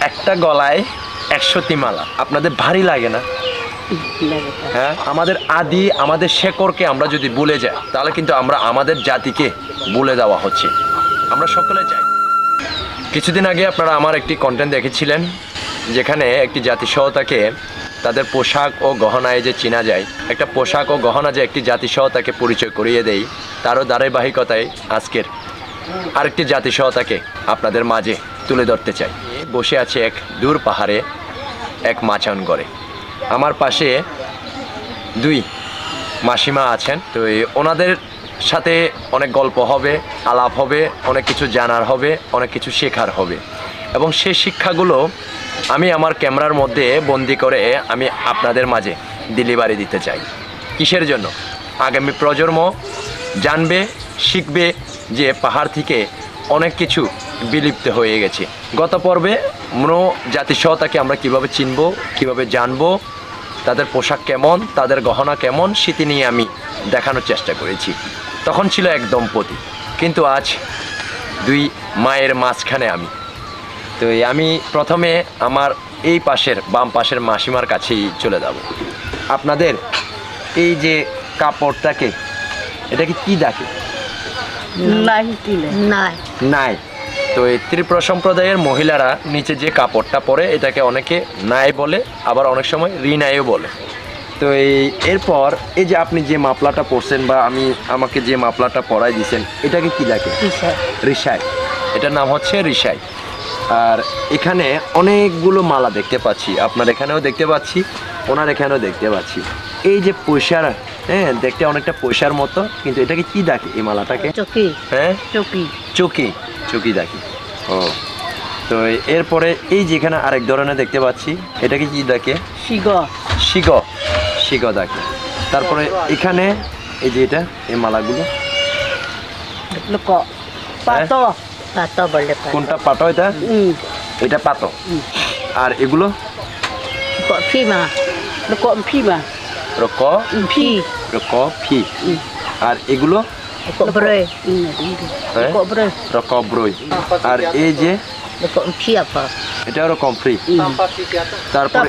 একটা গলায় একশোটি মালা। আপনাদের ভারী লাগে না? হ্যাঁ? আমাদের আদি, আমাদের শেকড়কে আমরা যদি বলে যাই, তাহলে কিন্তু আমরা আমাদের জাতিকে বলে দেওয়া হচ্ছে। আমরা সকলে চাই। কিছুদিন আগে আপনারা আমার একটি কন্টেন্ট দেখেছিলেন, যেখানে একটি জাতিসহতাকে তাদের পোশাক ও গহনায় যে চেনা যায়, একটা পোশাক ও গহনা যে একটি জাতিসহতাকে পরিচয় করিয়ে দেয় তারও ধারাবাহিকতায় আজকের আরেকটি জাতিসহতাকে আপনাদের মাঝে তুলে ধরতে চাই। বসে আছে এক দূর পাহাড়ে এক মাচান গড়ে। আমার পাশে দুই মাসিমা আছেন। তো ওনাদের সাথে অনেক গল্প হবে, আলাপ হবে, অনেক কিছু জানার হবে, অনেক কিছু শেখার হবে। এবং সেই শিক্ষাগুলো আমি আমার ক্যামেরার মধ্যে বন্দি করে আমি আপনাদের মাঝে ডেলিভারি দিতে চাই। কিসের জন্য? আগামী প্রজন্ম জানবে, শিখবে যে পাহাড় থেকে অনেক কিছু বিলুপ্ত হয়ে গেছে। গত পর্বে মনো জাতিসহতাকে আমরা কীভাবে চিনব কীভাবে জানব তাদের পোশাক কেমন তাদের গহনা কেমন সেটি নিয়ে আমি দেখানোর চেষ্টা করেছি। তখন ছিল এক দম্পতি কিন্তু আজ দুই মায়ের মাঝখানে আমি। তো এই আমি প্রথমে আমার এই পাশের বাম পাশের মাসিমার কাছেই চলে যাব। আপনাদের এই যে কাপড়টাকে এটাকে কি ডাকে নাই নাই নাই তো এই ত্রিপুরা সম্প্রদায়ের মহিলারা নিচে যে কাপড়টা পরে এটাকে অনেকে নাই বলে আবার অনেক সময় রিনাইও বলে। তো এই এরপর এই যে আপনি যে মাপলাটা পরছেন বা আমি আমাকে যে মাপলাটা পরাই দিয়েছেন এটাকে কি ডাকে রিসাই এটার নাম হচ্ছে রিসাই আর এখানে অনেকগুলো মালা দেখতে পাচ্ছি। আপনার এখানেও দেখতে পাচ্ছি ওনার এখানেও দেখতে পাচ্ছি। এই যে পয়সার হ্যাঁ দেখতে অনেকটা পয়সার মতো কিন্তু এটাকে কি ডাকে এই মালাটাকে? চকি। হ্যাঁ? চকি। চকি। চকি ডাকি ও। তো এরপরে এই যেখানে আরেক ধরনের দেখতে পাচ্ছি এটাকে কি ডাকে শিগ। শিগ। শিগ ডাকে তারপরে এখানে এই যে এটা এই মালাগুলো। পাত। কোনটা পাটো এটা? এটা পাতো। আর এগুলো? ফিমা। ফিমা। ফি। আর এগুলো? ব্রে হ্যাঁ কবরে আর এই যে? ফি এটা রকম ফ্রি তারপরে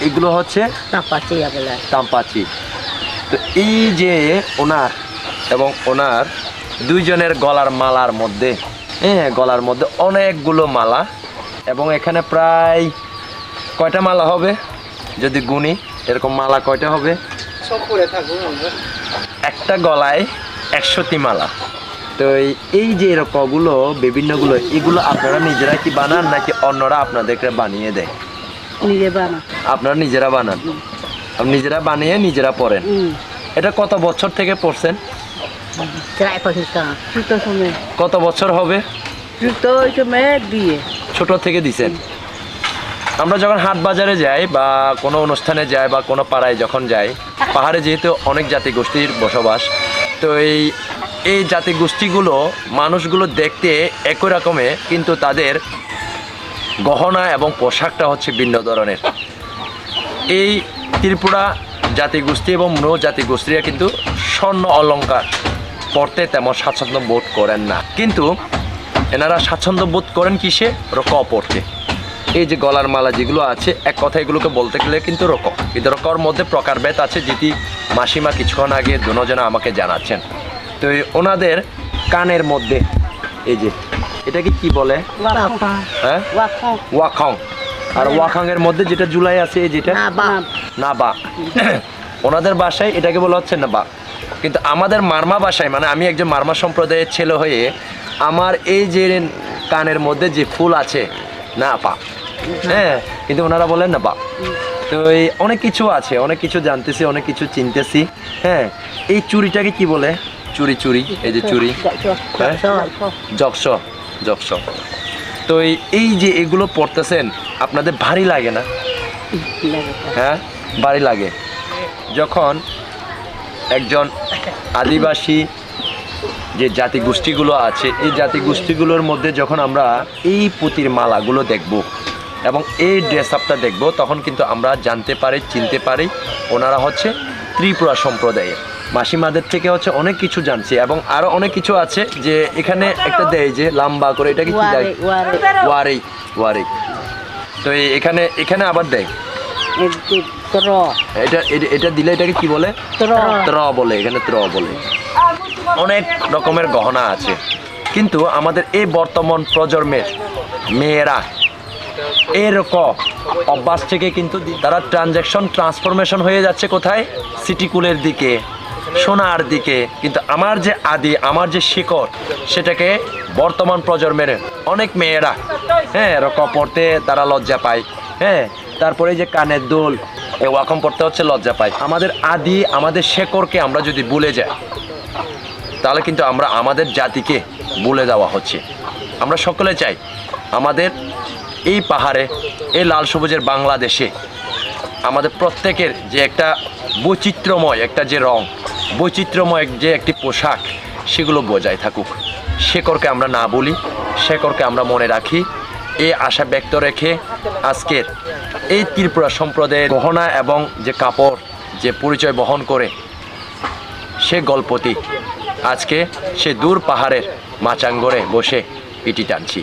এগুলো হচ্ছে? তাপাতি বলে তো এই যে ওনার এবং ওনার দুইজনের গলার মালার মধ্যে হ্যাঁ গলার মধ্যে অনেকগুলো মালা এবং এখানে প্রায় কয়টা মালা হবে? যদি গুনি এরকম মালা কয়টা হবে? একটা গলায় একশোটি মালা। তো এই- যে এরকমগুলো বিভিন্নগুলো এগুলো আপনারা নিজেরা কি বানান নাকি অন্যরা আপনাদেরকে বানিয়ে দেয়? নিজে বানা আপনারা নিজেরা বানান? আপনি নিজেরা বানিয়ে নিজেরা পড়েন? এটা কত বছর থেকে পড়ছেন? কত বছর হবে? ছোট থেকে দিছেন। আমরা যখন হাট বাজারে যাই বা কোনো অনুষ্ঠানে যাই বা কোনো পাড়ায় যখন যাই পাহাড়ে যেহেতু অনেক জাতি গোষ্ঠীর বসবাস তো এই এই জাতি গোষ্ঠীগুলো মানুষগুলো দেখতে একই রকমে, কিন্তু তাদের গহনা এবং পোশাকটা হচ্ছে ভিন্ন ধরনের। এই ত্রিপুরা জাতিগোষ্ঠী এবং মনো জাতিগোষ্ঠীরা কিন্তু স্বর্ণ অলঙ্কার পড়তে তেমন স্বাচ্ছন্দ্য বোধ করেন না। কিন্তু এনারা স্বাচ্ছন্দ্য বোধ করেন কিসে? রক পড়তে এই যে গলার মালা যেগুলো আছে, এক কথা এগুলোকে বলতে গেলে কিন্তু রক কিন্তু রকর মধ্যে প্রকারভেদ আছে, যেটি মাসিমা কিছুক্ষণ আগে দুজনে আমাকে জানাচ্ছেন। তো ওনাদের কানের মধ্যে এই যে এটাকে কি বলে? হ্যাঁ? ওয়াখং। আর ওয়াখাং এর মধ্যে যেটা জুলাই আছে এই যেটা? না বা না বা ওনাদের বাসায় এটাকে বলা হচ্ছে না বা কিন্তু আমাদের মারমা বাসায় মানে আমি একজন মারমা সম্প্রদায়ের ছেলে হয়ে আমার এই যে কানের মধ্যে যে ফুল আছে না পা হ্যাঁ? কিন্তু ওনারা বলেন না বা তো এই অনেক কিছু আছে, অনেক কিছু জানতেছি, অনেক কিছু চিনতেছি। হ্যাঁ এই চুরিটাকে কি বলে? চুরি চুরি এই যে চুরি জকস জকস তো এই যে এগুলো পড়তেছেন আপনাদের ভারী লাগে না? হ্যাঁ? ভারী লাগে। যখন একজন আদিবাসী যে জাতি গোষ্ঠীগুলো আছে, এই জাতি গোষ্ঠীগুলোর মধ্যে যখন আমরা এই পুঁতির মালাগুলো দেখব এবং এই ড্রেস আপটা দেখব তখন কিন্তু আমরা জানতে পারি চিনতে পারি ওনারা হচ্ছে ত্রিপুরা সম্প্রদায়ের। মাসিমাদের থেকে হচ্ছে অনেক কিছু জানছি এবং আরও অনেক কিছু আছে যে এখানে একটা দেয় যে লম্বা করে এটা কি দেয়? ওয়ারে। তো এখানে এখানে আবার দেয়। এটা এটা- এটা দিলে এটাকে কি বলে? ত্র বলে এখানে ত্র বলে। অনেক রকমের গহনা আছে। কিন্তু আমাদের এই বর্তমান প্রজন্মের মেয়েরা এরকম অভ্যাস থেকে কিন্তু তারা ট্রানজ্যাকশন ট্রান্সফরমেশন হয়ে যাচ্ছে কোথায়? সিটিকুলের দিকে, সোনার দিকে। কিন্তু আমার যে আদি, আমার যে শিকড়, সেটাকে বর্তমান প্রজন্মের অনেক মেয়েরা হ্যাঁ এরকম পড়তে তারা লজ্জা পায় হ্যাঁ। তারপরে যে কানের দোল, এ ওয়াকম পড়তে হচ্ছে লজ্জা পায়। আমাদের আদি, আমাদের শেকড়কে আমরা যদি ভুলে যাই, তাহলে কিন্তু আমরা আমাদের জাতিকে ভুলে দেওয়া হচ্ছে। আমরা সকলে চাই আমাদের এই পাহাড়ে, এই লাল সবুজের বাংলাদেশে আমাদের প্রত্যেকের যে একটা বৈচিত্র্যময় একটা যে রং, বৈচিত্র্যময় যে একটি পোশাক, সেগুলো বজায় থাকুক। শেকড়কে আমরা না বলি, শেকড়কে আমরা মনে রাখি। এই আশা ব্যক্ত রেখে আজকের এই ত্রিপুরা সম্প্রদায়ের গহনা এবং যে কাপড় যে পরিচয় বহন করে সে গল্পটি আজকে সে দূর পাহাড়ের মাচাঙ্গরে বসে ইটি টানছি।